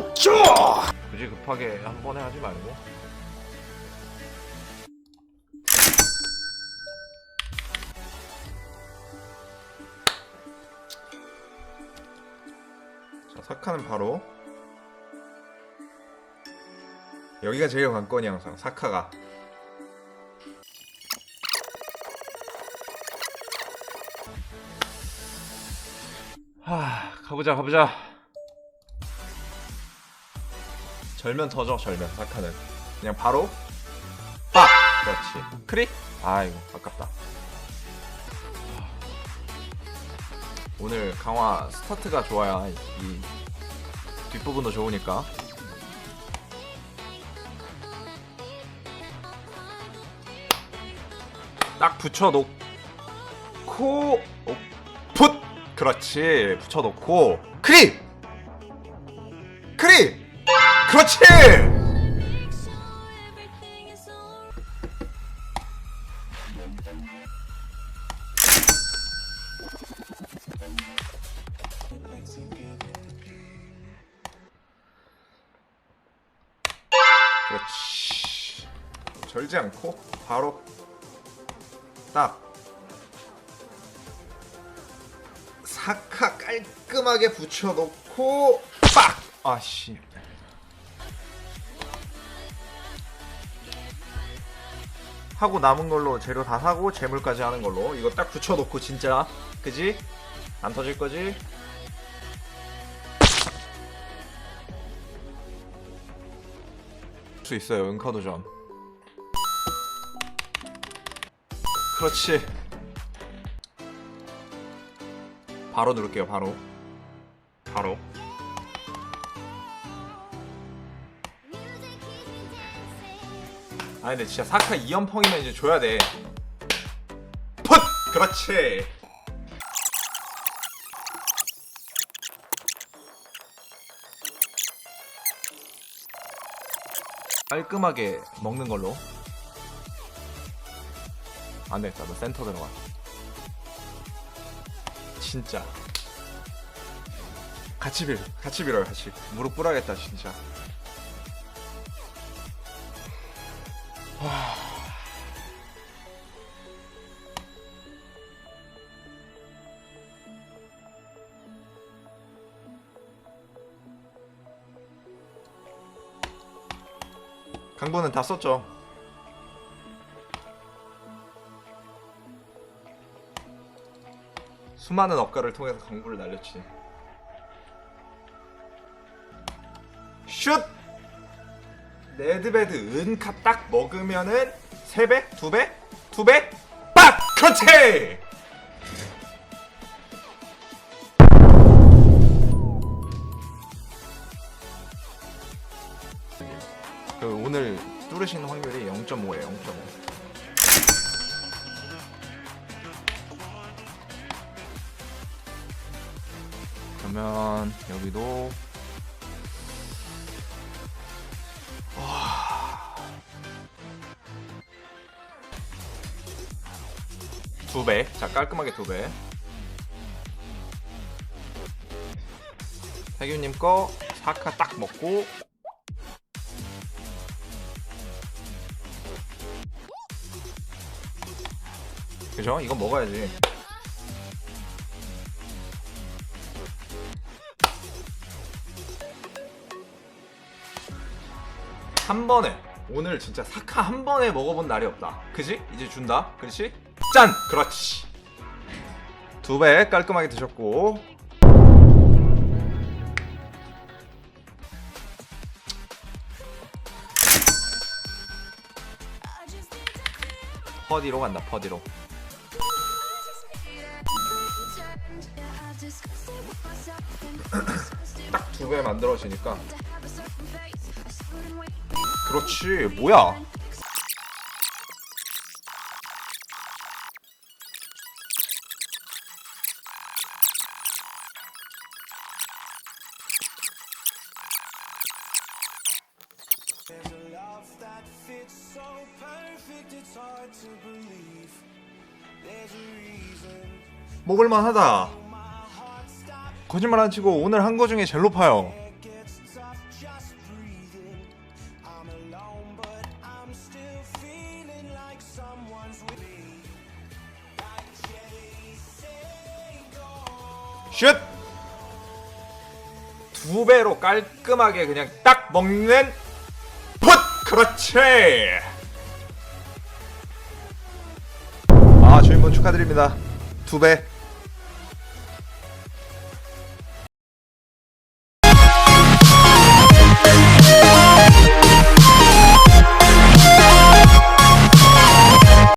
멈춰! 굳이 급하게 한 번에 하지 말고. 자 사카는 바로. 여기가 제일 관건이 항상 사카가. 하 가보자 가보자 절면 터져 절면. 사카는 그냥 바로 빡! 그렇지. 크릭? 아이고 아깝다. 오늘 강화 스타트가 좋아야 이 뒷부분도 좋으니까. 딱 붙여놓고 어, 풋! 그렇지. 붙여놓고 크릭 그렇지! 그렇지. 절지 않고 바로 딱 사카 깔끔하게 붙여놓고 빡! 아씨 하고 남은 걸로 재료 다 사고 재물까지 하는 걸로. 이거 딱 붙여놓고 진짜. 그지? 안 터질 거지? 수 있어요 은카도전. 그렇지. 바로 누를게요 바로. 바로 아 근데 진짜 사카 2연펑이면 이제 줘야 돼. 풋! 그렇지. 깔끔하게 먹는 걸로. 안 되겠다. 너 센터 들어가. 진짜. 같이 빌 같이 빌어요 같이. 무릎 꿇어야겠다 진짜 강보는 다 썼죠 수많은 억가를 통해서 강부를 날렸지 슛! 레드베드 은카 딱 먹으면은 3배? 2배? 2배? 빡! 그렇지! 그 오늘 뚫으시는 확률이 0.5에요 0.5 그러면 여기도 두 배. 자, 깔끔하게 두 배. 태규님 거 사카 딱 먹고 그죠? 이건 먹어야지. 한 번에 오늘 진짜 사카 한 번에 먹어본 날이 없다. 그지? 이제 준다. 그렇지? 짠! 그렇지. 두 배 깔끔하게 드셨고 퍼디로 간다. 퍼디로. 딱 두 배 만들어지니까 그렇지. 뭐야? so perfect it's hard to believe there's a reason 먹을만 하다. 거짓말 안 치고 오늘 한 거 중에 제일 높아요. it gets tough just breathing I'm alone but I'm still feeling like someone's with me like chasing gold 슛! 두 배로 깔끔하게 그냥 딱 먹는 풋! 그렇지! 아 주인분 축하드립니다 두 배